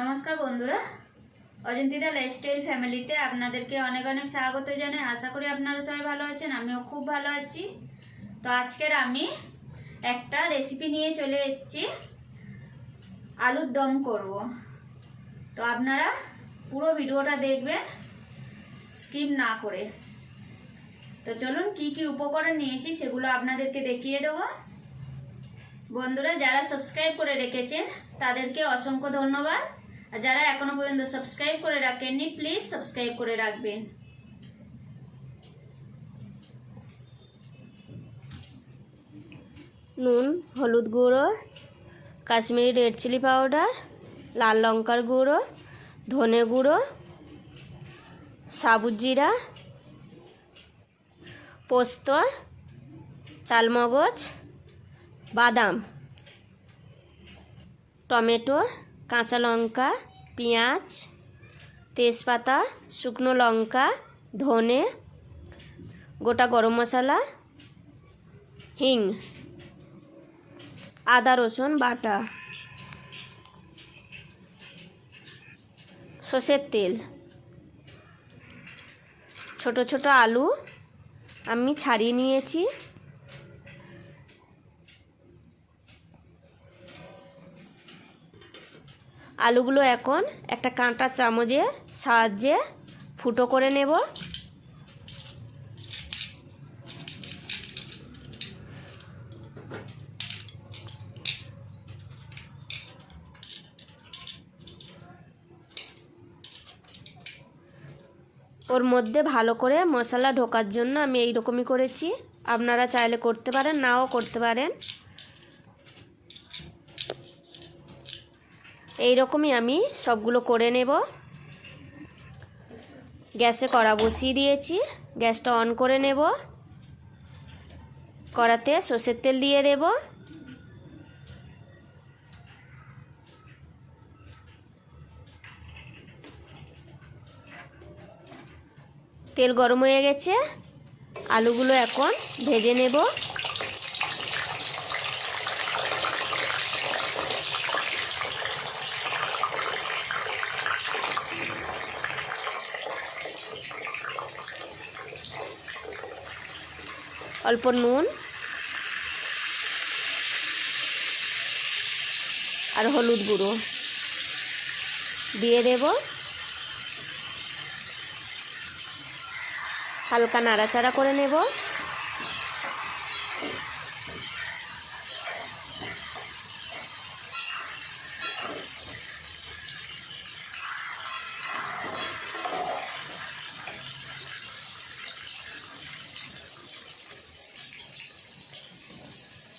নমস্কার বন্ধুরা। অজন্তিদা লাইফস্টাইল ফ্যামিলিতে আপনাদেরকে অনেক অনেক স্বাগত জানাই। আশা করি আপনারা সবাই ভালো আছেন, আমিও খুব ভালো আছি। তো আজকের আমি একটা রেসিপি নিয়ে চলে এসেছি। আলুর দম করব। তো আপনারা পুরো ভিডিওটা দেখবেন স্কিপ না করে। তো চলুন কি কি উপকরণ নিয়েছি সেগুলো আপনাদেরকে দেখিয়ে দেবো। বন্ধুরা, যারা সাবস্ক্রাইব করে রেখেছেন, তাদেরকে অসংখ্য ধন্যবাদ। আর যারা এখনও পর্যন্ত সাবস্ক্রাইব করে রাখেননি প্লিজ সাবস্ক্রাইব করে রাখবেন। নুন, হলুদ গুঁড়ো, কাশ্মীরি রেড চিলি পাউডার লাল লঙ্কার গুঁড়ো, ধনে গুঁড়ো সাবুত জিরা, পোস্ত, চালমগজ, বাদাম, টমেটো কাঁচা লঙ্কা, পেঁয়াজ, তেজপাতা, শুকনো লঙ্কা, ধনে, গোটা গরম মশলা, হিং, আদা, রসুন, বাটা, সর্ষের তেল, ছোট ছোট আলু আমি ছাড়িয়ে নিয়েছি। আলুগুলো এখন একটা কাঁটা চামচের সাহায্যে ফুটো করে নেব। ওর মধ্যে ভালো করে মশলা ঢোকার জন্য আমি এই রকমই করেছি। আপনারা চাইলে করতে পারেন, নাও করতে পারেন। এই রকমই আমি সবগুলো করে নেব। গ্যাসে কড়া বসিয়ে দিয়েছি। গ্যাসটা অন করে নেব। কড়াতে সর্ষের তেল দিয়ে দেব। তেল গরম হয়ে গেছে। আলুগুলো এখন ভেজে নেব। অল্প নুন আর হলুদ গুঁড়ো। দিয়ে দেব হালকা নাড়াচাড়া করে নেব।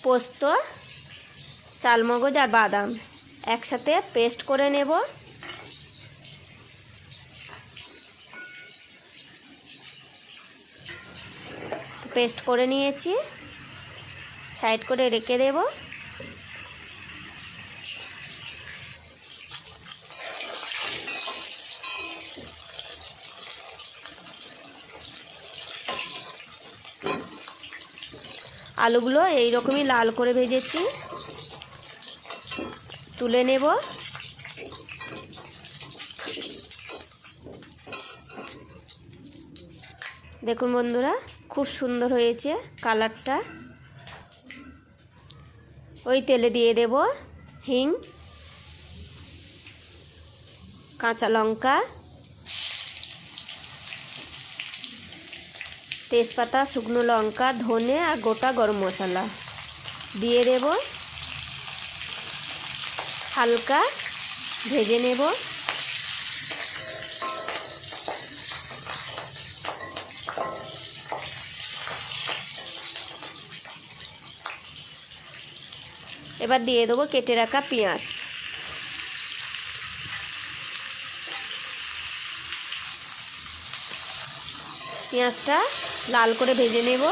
পোস্ত, চালমগজ আর বাদাম। একসাথে পেস্ট করে নেব। পেস্ট করে নিয়েছি। সাইড করে রেখে দেব। আলুগুলো এই রকমই লাল করে ভেজেছি। তুলে নেব। দেখুন বন্ধুরা, খুব সুন্দর হয়েছে কালারটা। ওই তেলে দিয়ে দেব হিং, কাঁচা লঙ্কা। তেজপাতা, শুকনো লঙ্কা, ধনে আর গোটা গরম মশলা। দিয়ে দেব। হালকা ভেজে নেব। এবার দিয়ে দেবো কেটে রাখা পেঁয়াজ। পেঁয়াজটা লাল করে ভেজে নেব।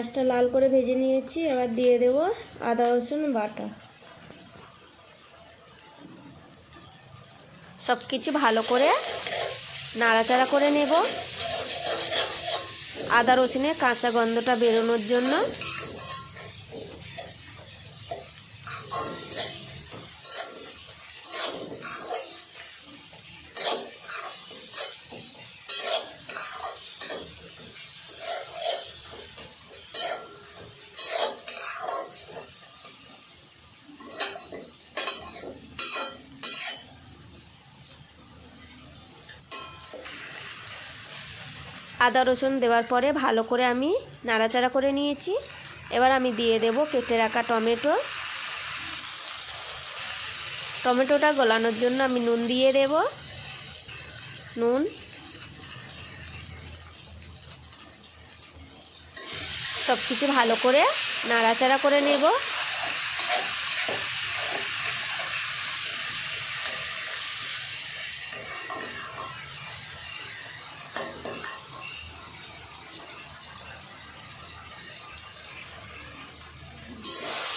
পেঁয়াজটা লাল করে ভেজে নিয়েছি, এবার দিয়ে দেব আদা, রসুন, বাটা। সব কিছু ভালো করে নাড়াচাড়া করে নেব। আদা, রসুনের কাঁচা গন্ধটা বেরোনোর জন্য। আদা রসুন দেওয়ার পরে ভালো করে আমি নাড়াচাড়া করে নিয়েছি। এবার আমি দিয়ে দেব কেটে রাখা টমেটো। টমেটোটা গলানোর জন্য আমি নুন দিয়ে দেব। নুন। সব কিছু ভালো করে নাড়াচাড়া করে নেব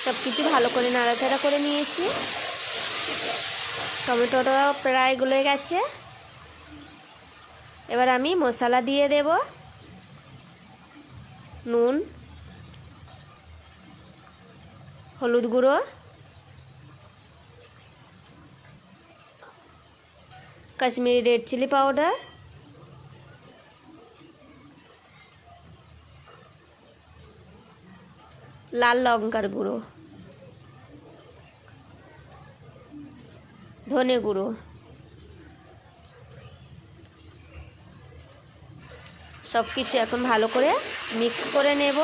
সব কিছু ভালো করে নাড়াচাড়া করে নিয়েছি। টমেটোটা প্রায় গলে গেছে। এবার আমি মশলা দিয়ে দেব। নুন, হলুদ গুঁড়ো, কাশ্মীরি রেড চিলি পাউডার, লাল লঙ্কার গুঁড়ো। ধনে গুঁড়ো। সব কিছু এখন ভালো করে মিক্স করে নেব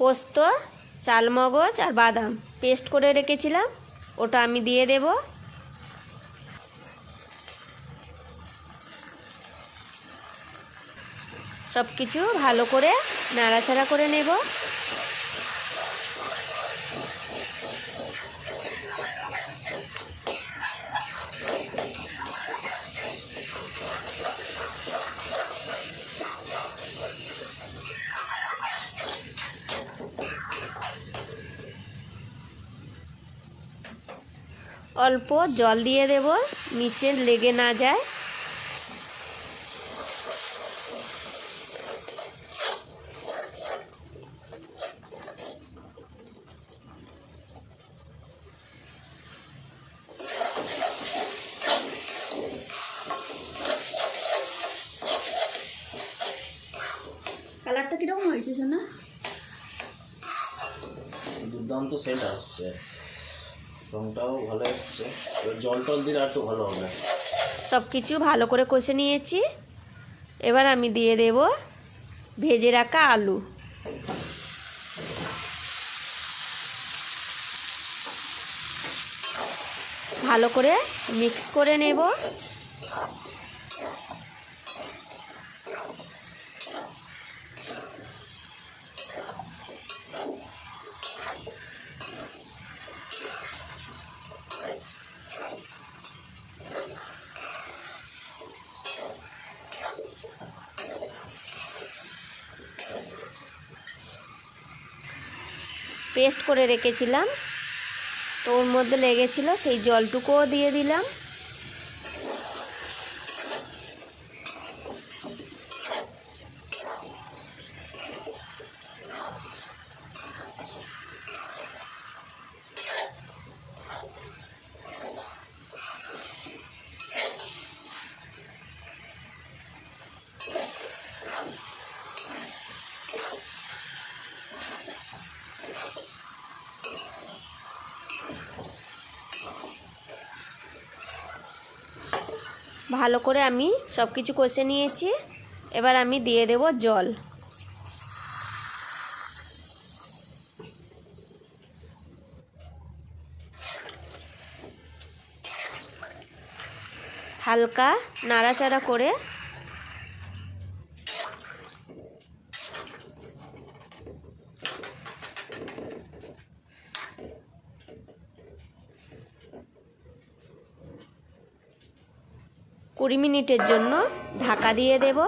পোস্ত চালমগজ আর বাদাম পেস্ট করে রেখেছিলাম। ওটা আমি দিয়ে দেব। সব কিছু ভালো করে নাড়াচাড়া করে নেব। অল্প জল দিয়ে দেব নিচে লেগে না যায়। কালারটা কীরকম হয়েছে সোনা? দুর্দান্ত সেন্ট আসছে। রংটাও ভালো এসছে। জল টল দিলে আর তো ভালো হবে। সব কিছু ভালো করে কষে নিয়েছি। এবার আমি দিয়ে দেব ভেজে রাখা আলু। ভালো করে মিক্স করে নেব পেস্ট করে রেখেছিলাম। তো ওর মধ্যে লেগেছিলো সেই জলটুকুও দিয়ে দিলাম। ভালো করে আমি সব কিছু কষে নিয়েছি। এবার আমি দিয়ে দেব জল। হালকা নাড়াচাড়া করে কুড়ি মিনিটের জন্য ঢাকা দিয়ে দেব।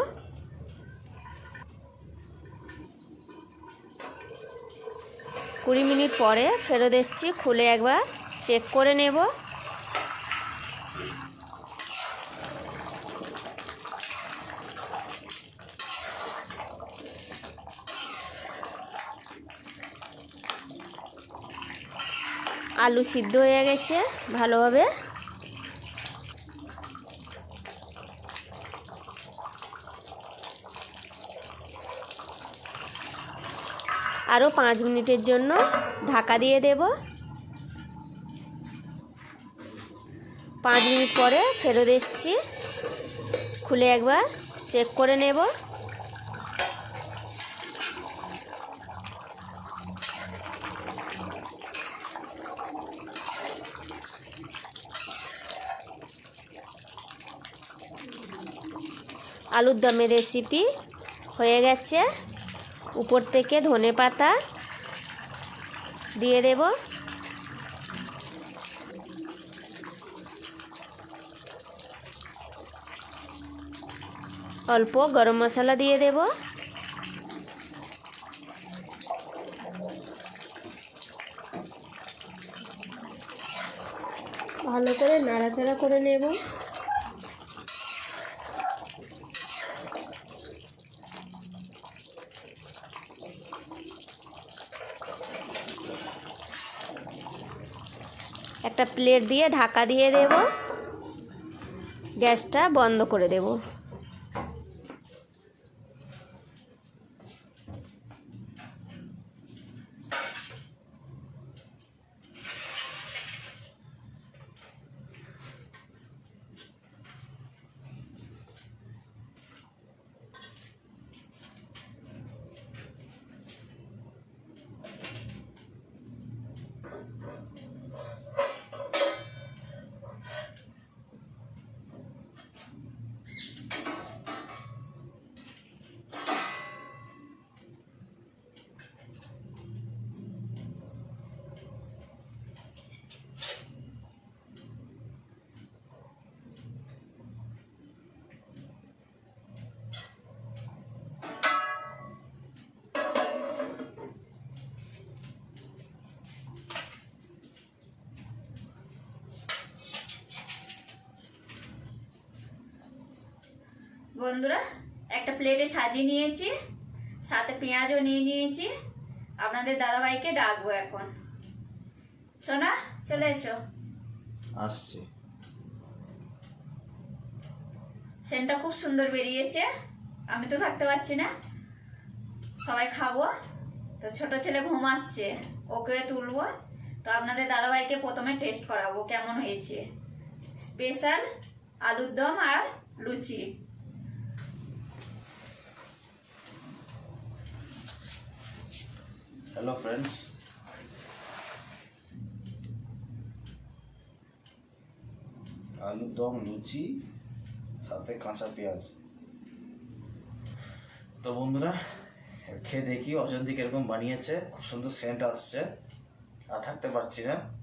কুড়ি মিনিট পরে ফেরত এসছি, খুলে একবার চেক করে নেব। আলু সিদ্ধ হয়ে গেছে, ভালোভাবে আরও পাঁচ মিনিটের জন্য ঢাকা দিয়ে দেব। পাঁচ মিনিট পরে ফেরত এসছি। খুলে একবার চেক করে নেব। আলুর দমের রেসিপি হয়ে গেছে। উপর থেকে ধনে পাতা দিয়ে দেব। অল্প গরম মশলা দিয়ে দেব। ভালো করে নাড়াচাড়া করে নেব। একটা প্লেট দিয়ে ঢাকা দিয়ে দেব। গ্যাসটা বন্ধ করে দেব। বন্ধুরা একটা প্লেটে সাজিয়ে নিয়েছি সাথে পেঁয়াজও নিয়ে নিয়েছি। আপনাদের দাদাভাইকে ডাকবো এখন। সোনা চলে এসো। আসছে। সেন্টটা খুব সুন্দর বেরিয়েছে। আমি তো থাকতে পারছি না। সবাই খাব। তো ছোট ছেলে ঘুমাচ্ছে ওকে তুলবো। তো আপনাদের দাদাভাইকে প্রথমে টেস্ট করাবো কেমন হয়েছে? স্পেশাল আলুর দম আর লুচি। Hello friends. আলুর দম, লুচি, সাথে কাঁচা পেঁয়াজ। তো বন্ধুরা, খেয়ে দেখি অজন্তি কীরকম বানিয়েছে। খুব সুন্দর সেন্ট আসছে। আর থাকতে পারছি না।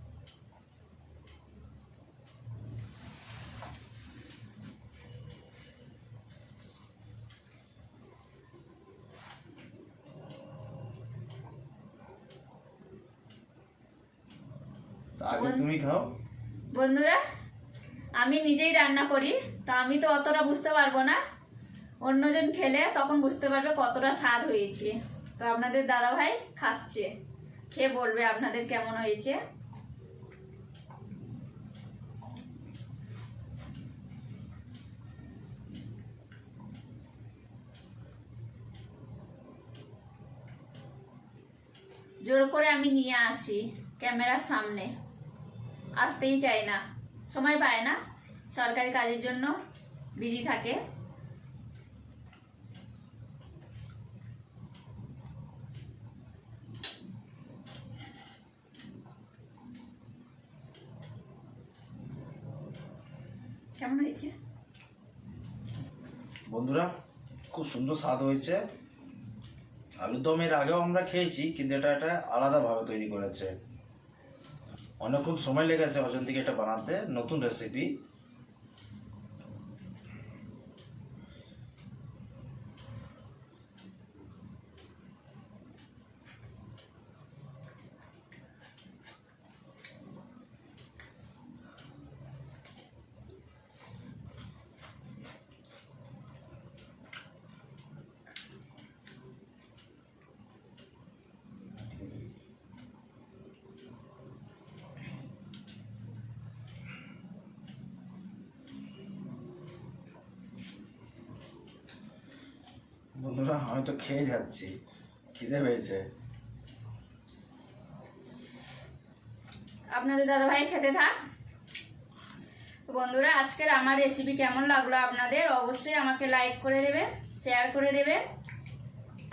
আগে তুমি খাও। বন্ধুরা আমি নিজেই রান্না করি তা আমি তো অতটা বুঝতে পারব না। অন্যজন খেলে তখন বুঝতে পারবে কতটা স্বাদ হয়েছে। তো আপনাদের দাদা ভাই খাচ্ছে খেয়ে বলবে আপনাদের কেমন হয়েছে। জোর করে আমি নিয়ে আসি ক্যামেরার সামনে। আসতেই চায় না। সময় পায় না। সরকারি কাজের জন্য বিজি থাকে। কেমন হয়েছে? বন্ধুরা, খুব সুন্দর স্বাদ হয়েছে। আলুর দম এর আগেও আমরা খেয়েছি, কিন্তু এটা একটা আলাদাভাবে তৈরি করেছে। অনেকক্ষণ সময় লেগেছে অজন্তিকে এটা বানাতে নতুন রেসিপি বন্ধুরা, আমি তো খেয়ে যাচ্ছি। খিদে পেয়েছে। আপনাদের দাদা ভাই খেতে থাক। বন্ধুরা, আজকের আমার রেসিপি কেমন লাগল আপনাদের? অবশ্যই আমাকে লাইক করে দেবে শেয়ার করে দেবে।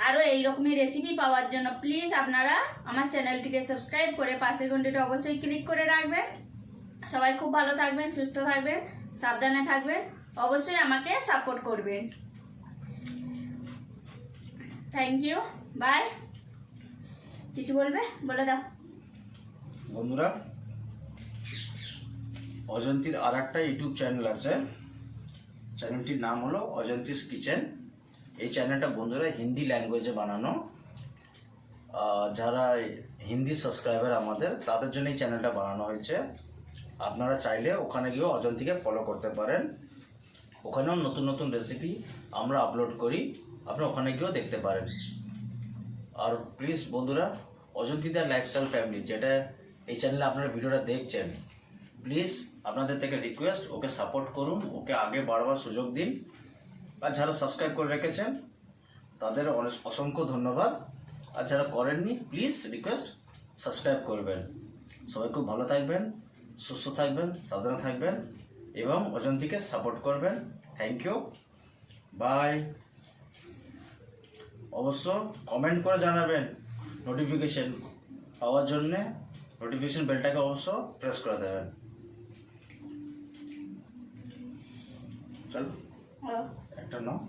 আরও এইরকমই রেসিপি পাওয়ার জন্য প্লিজ আপনারা আমার চ্যানেলটিকে সাবস্ক্রাইব করে পাশের ঘন্টিটা অবশ্যই ক্লিক করে রাখবেন। সবাই খুব ভালো থাকবেন, সুস্থ থাকবেন, সাবধানে থাকবেন। অবশ্যই আমাকে সাপোর্ট করবেন। থ্যাংক ইউ বাই কিছু বলবে? বলে দাও। বন্ধুরা, অজন্তির আর একটা ইউটিউব চ্যানেল আছে। চ্যানেলটির নাম হলো অজন্তিস কিচেন। এই চ্যানেলটা বন্ধুরা হিন্দি ল্যাঙ্গুয়েজে বানানো। যারা হিন্দি সাবস্ক্রাইবার আমাদের, তাদের জন্য এই চ্যানেলটা বানানো হয়েছে। আপনারা চাইলে ওখানে গিয়েও অজন্তিকে ফলো করতে পারেন। ওখানেও নতুন নতুন রেসিপি আমরা আপলোড করি। আপনি ওখানে গিয়েও দেখতে পারেন। আর প্লিজ বন্ধুরা, অজন্তিদার লাইফস্টাইল ফ্যামিলি যেটা এই চ্যানেলে আপনারা ভিডিওটা দেখছেন প্লিজ আপনাদের থেকে রিকোয়েস্ট ওকে সাপোর্ট করুন, ওকে আগে বাড়বার সুযোগ দিন। আর যারা সাবস্ক্রাইব করে রেখেছেন, তাদের অসংখ্য ধন্যবাদ। আর যারা করেননি প্লিজ রিকোয়েস্ট সাবস্ক্রাইব করবেন। সবাই খুব ভালো থাকবেন, সুস্থ থাকবেন, সাবধানে থাকবেন, এবং অজন্তিকে সাপোর্ট করবেন। থ্যাংক ইউ বাই অবশ্য কমেন্ট করে জানাবেন নোটিফিকেশন পাওয়ার জন্যে নোটিফিকেশন বেলটাকে অবশ্য প্রেস করে দেবেন। চল একটা নাও।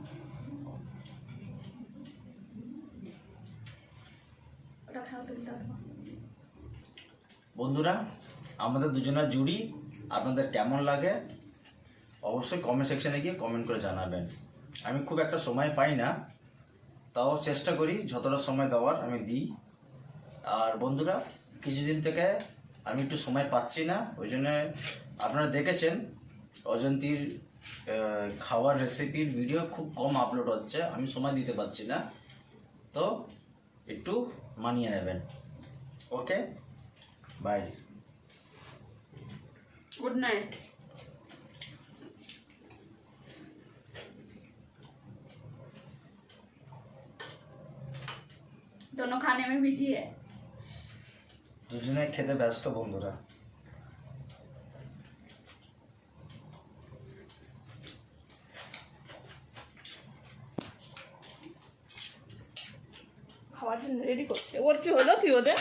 তারপর বন্ধুরা আমাদের দুজনের জুড়ি আপনাদের কেমন লাগে? অবশ্যই কমেন্ট সেকশনে গিয়ে কমেন্ট করে জানাবেন। আমি খুব একটা সময় পাই না। তাও চেষ্টা করি, যতটা সময় দেওয়ার আমি দিই। আর বন্ধুরা, কিছুদিন থেকে আমি একটু সময় পাচ্ছি না, ওই জন্য আপনারা দেখেছেন, অজন্তীর খাওয়ার রেসিপির ভিডিও খুব কম আপলোড হচ্ছে, আমি সময় দিতে পারছি না। তো একটু মানিয়ে নেবেন। ওকে বাই গুড নাইট दोनों खाने में बिजी है দুজনে খেতে ব্যস্ত বন্ধুরা খাওয়ার জন্য রেডি করছে ওর কি হলো কি ওদের